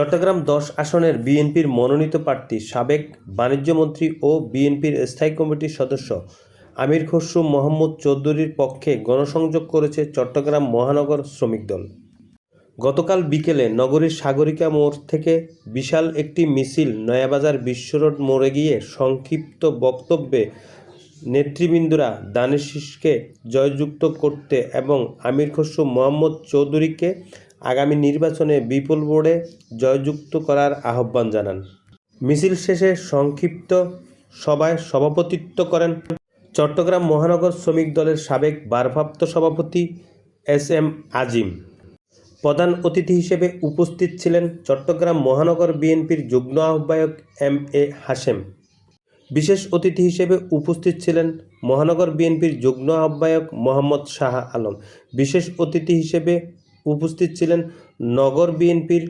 চট্টগ্রাম দশ আসনের বিএনপির মনোনীত প্রার্থী, সাবেক বাণিজ্যমন্ত্রী ও বিএনপির স্থায়ী কমিটির সদস্য আমির খসরু মোহাম্মদ চৌধুরীর পক্ষে গণসংযোগ করেছে চট্টগ্রাম মহানগর শ্রমিক দল। গতকাল বিকেলে নগরীর সাগরিকা মোড় থেকে বিশাল একটি মিছিল নয়াবাজার বিশ্বরোড মোড়ে গিয়ে সংক্ষিপ্ত বক্তব্যে নেতৃবৃন্দরা দানের শীষকে জয়যুক্ত করতে এবং আমির খসরু মোহাম্মদ চৌধুরীকে আগামী নির্বাচনে বিপুল বোর্ডে জয়যুক্ত করার আহ্বান জানান। মিছিল শেষে সংক্ষিপ্ত সভায় সভাপতিত্ব করেন চট্টগ্রাম মহানগর শ্রমিক দলের সাবেক ভারপ্রাপ্ত সভাপতি এস এম আজিম। প্রধান অতিথি হিসেবে উপস্থিত ছিলেন চট্টগ্রাম মহানগর বিএনপির যুগ্ম আহ্বায়ক এম এ হাশেম। বিশেষ অতিথি হিসেবে উপস্থিত ছিলেন মহানগর বিএনপির যুগ্ম আহ্বায়ক মোহাম্মদ শাহ আলম। বিশেষ অতিথি হিসেবে উপস্থিত ছিলেন নগর বিএনপির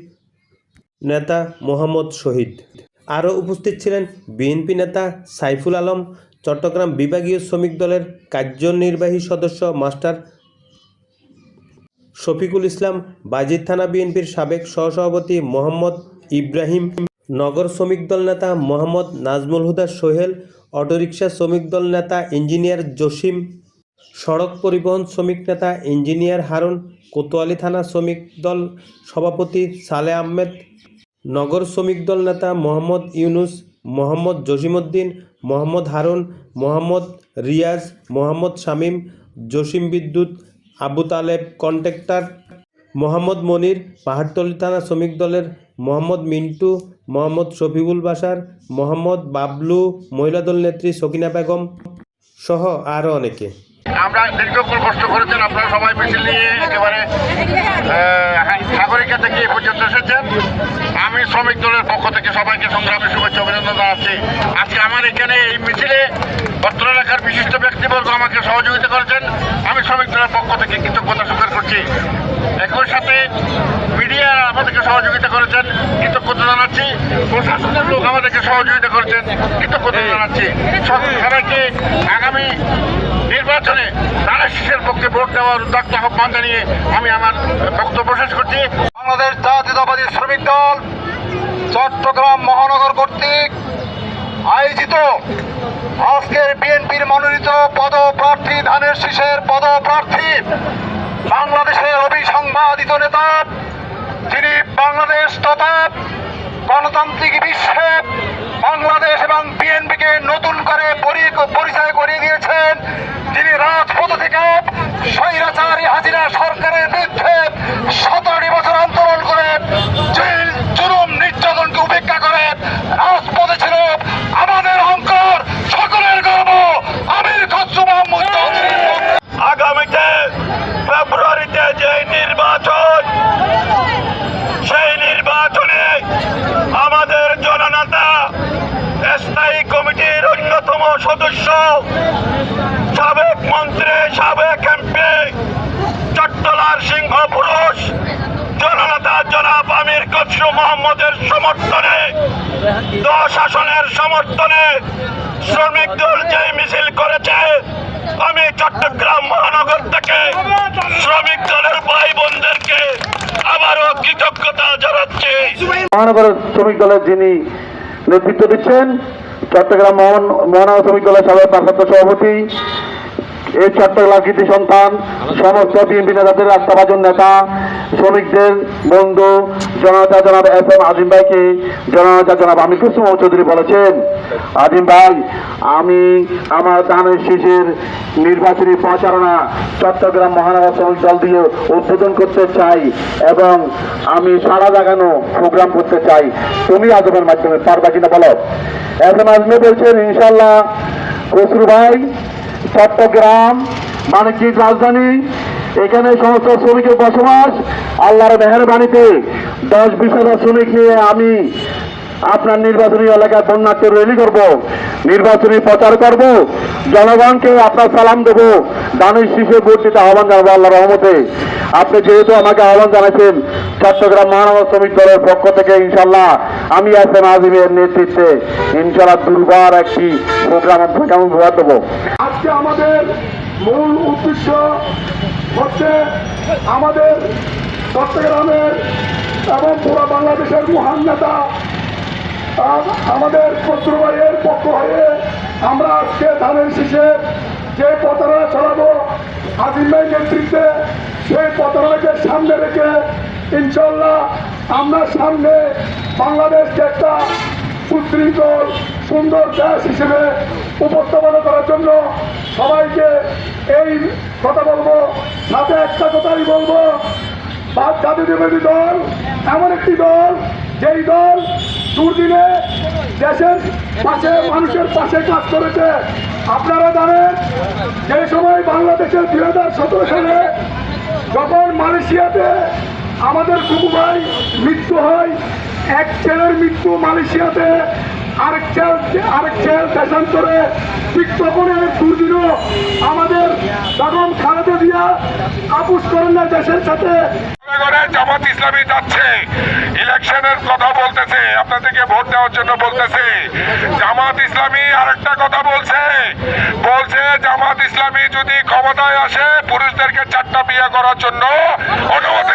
নেতা মোহাম্মদ শহীদ। আরও উপস্থিত ছিলেন বিএনপি নেতা সাইফুল আলম, চট্টগ্রাম বিভাগীয় শ্রমিক দলের কার্যনির্বাহী সদস্য মাস্টার শফিকুল ইসলাম বাজির থানা বিএনপির সাবেক সহসভাপতি মোহাম্মদ ইব্রাহিম, নগর শ্রমিক দল নেতা মোহাম্মদ নাজমুল হুদা সোহেল, অটোরিকশা শ্রমিক দল নেতা ইঞ্জিনিয়ার জসিম সড়ক পরিবহন শ্রমিক নেতা ইঞ্জিনিয়ার হারুন কোতোয়ালি থানা শ্রমিক দল সভাপতি সালে আহমেদ, নগর শ্রমিক দল নেতা মোহাম্মদ ইউনুস, মোহাম্মদ জসিমউদ্দিন, মোহাম্মদ হারুন, মোহাম্মদ রিয়াজ, মোহাম্মদ শামীম, জসিম বিদ্যুৎ, আবু তালেব কন্ট্রাক্টর, মোহাম্মদ মনির, পাহাড়তলী থানা শ্রমিক দলের মোহাম্মদ মিন্টু, মোহাম্মদ শফিকুল বাসার মোহাম্মদ বাবলু, মহিলা দল নেত্রী সকিনা বেগম সহ আরও অনেকে। আমরা দীর্ঘক্ষণ কষ্ট করেছেন আপনারা সবাই মিছিল নিয়ে একেবারে সাগরিকা থেকে এ পর্যন্ত এসেছেন। আমি শ্রমিক দলের পক্ষ থেকে সবাইকে সংগ্রামে শুভেচ্ছা অভিনন্দন জানাচ্ছি। আজকে আমার এখানে এই মিছিলে অত্র এলাকার বিশিষ্ট ব্যক্তিবর্গ আমাকে সহযোগিতা করেছেন। আমি শ্রমিক দলের পক্ষ থেকে কৃতজ্ঞতা স্বীকার করছি। একই সাথে মিডিয়া আমাদেরকে সহযোগিতা করেছেন কৃতজ্ঞতা জানাচ্ছি। প্রশাসনের লোক আমাদেরকে সহযোগিতা করেছেন কৃতজ্ঞতা জানাচ্ছি। সব- সবাইকে আগামী নির্বাচনে ধানের শীষের পক্ষে ভোট দেওয়ার উদ্যোক্ত আহ্বান জানিয়ে আমি আমার বক্তব্য শেষ করছি। বাংলাদেশ জাতীয়তাবাদী শ্রমিক দল চট্টগ্রাম মহানগর কর্তৃক আয়োজিত আজকের বিএনপির মনোনীত পদপ্রার্থী ধানের শীষের পদপ্রার্থী, বাংলাদেশের অবিসংবাদিত নেতা, যিনি বাংলাদেশ তথা গণতান্ত্রিক বিশ্বে বাংলাদেশ এবং বিএনপিকে নতুন করে পরিচয় করিয়ে দিয়েছেন। রাজপথ থেকে স্বৈরাচারী হাজিরা সরকারের বিরুদ্ধে সতেরোটি বছর আন্দোলন করে জেল, জুলুম, নির্যাতনকে উপেক্ষা করে রাজপথে ছিল আমাদের অঙ্কর সকলের গর্ব, আমির খসরু মোহাম্মদ আগামীতে ফেব্রুয়ারিতে যে নির্বাচন, সেই নির্বাচনে আমাদের জননেতা, স্থায়ী কমিটির অন্যতম সদস্য সাবেক মন্ত্রী সাবেক এমপি চট্টলার সিংহ পুরুষ জননেতা জনাব আমির খসরু মোহাম্মদের সমর্থনে দশ সমর্থনে শ্রমিক দল যে মিছিল করেছে, আমি চট্টগ্রাম মহানগর থেকে শ্রমিক দলের ভাই বোনদেরকে আবারও কৃতজ্ঞতা জানাচ্ছি। মহানগর শ্রমিক দলের যিনি নেতৃত্ব দিচ্ছেন, চট্টগ্রাম মহান মহানগর শ্রমিক দলের সাবেক সভাপতি এই চট্টগ্রাম কৃতি সন্তান, সমস্ত বিএনপি নেতাদের রাস্তাভাজন নেতা, শ্রমিকদের বন্ধু জনতা জনাব এস এম আজিম ভাইকে জনতা জনাব আমির কুসুম চৌধুরী বলেছেন, আজিম ভাই, আমি আমার ধানের শীষের নির্বাচনী প্রচারণা চট্টগ্রাম মহানগর শ্রমিক দল দিয়ে উদ্বোধন করতে চাই এবং আমি সারা জাগানো প্রোগ্রাম করতে চাই। তুমি আজমের মাধ্যমে পারবা কিনা বলো? এস এম আজমে বলছেন ইনশাল্লাহ খসরু ভাই চট্টগ্রাম বাণিজ্যিক রাজধানী, এখানে সমস্ত শ্রমিকের বসবাস। আল্লাহর মেহরবানিতে দশ বিশ হাজার শ্রমিক নিয়ে আমি আপনার নির্বাচনী এলাকায় বন্যাট্য রেলি করব। নির্বাচনী প্রচার করব। জনগণকে আপনার সালাম দেবো। দানের শীষে ভোট দিতে আহ্বান জানাব আল্লাহ রহমতে। আপনি যেহেতু আমাকে আহ্বান জানাচ্ছেন চট্টগ্রাম মহানগর শ্রমিক দলের পক্ষ থেকে ইনশাল্লাহ আমি এসএম আজিমের নেতৃত্বে। ইনশাল্লাহ দুর্বার একটি প্রোগ্রাম আপনাকে আমি উপহার দেবো। আজকে আমাদের মূল উদ্দেশ্য হচ্ছে আমাদের চট্টগ্রামের এবং পুরো বাংলাদেশের মহান নেতা আমাদের শত্রুবাইয়ের পক্ষ হয়ে আমরা আজকে ধানের শীষে যে প্রতারণা চালাবো আজিম ভাই নেতৃত্বে সেই প্রতারণাকে সামনে রেখে ইনশাল্লাহ আমরা সামনে বাংলাদেশকে একটা সুশৃঙ্খল, সুন্দর দেশ হিসেবে উপস্থাপনা করার জন্য সবাইকে এই কথা বলব, সাথে একটা কথাই বলব বাদ জাতীয়তাবাদী দল, এমন একটি দল, যেই দল দুর্দিনে দেশের পাশে, মানুষের পাশে কাজ করেছে। আপনারা জানেন, যে সময় বাংলাদেশের দুই হাজার সতেরো সালে যখন মালয়েশিয়াতে আমাদের কুকু ভাই মৃত্যু হয়, এক ছেলের মৃত্যু মালয়েশিয়াতে, আরেক ছেল আরেক ছেল দেশান্তরে, ঠিক তখনের দুর্দিনও আমাদের বেগম খালেদা দিয়া আপুস করেন না দেশের সাথে। জামাত ইসলামী যাচ্ছে। ইলেকশনের কথা বলতেছে। আপনাদেরকে ভোট দেওয়ার জন্য বলতেছে। জামাত ইসলামী আরেকটা কথা বলছে। বলছে জামাত ইসলামী যদি ক্ষমতায় আসে, পুরুষদেরকে চারটা বিয়ে করার জন্য অনুমতি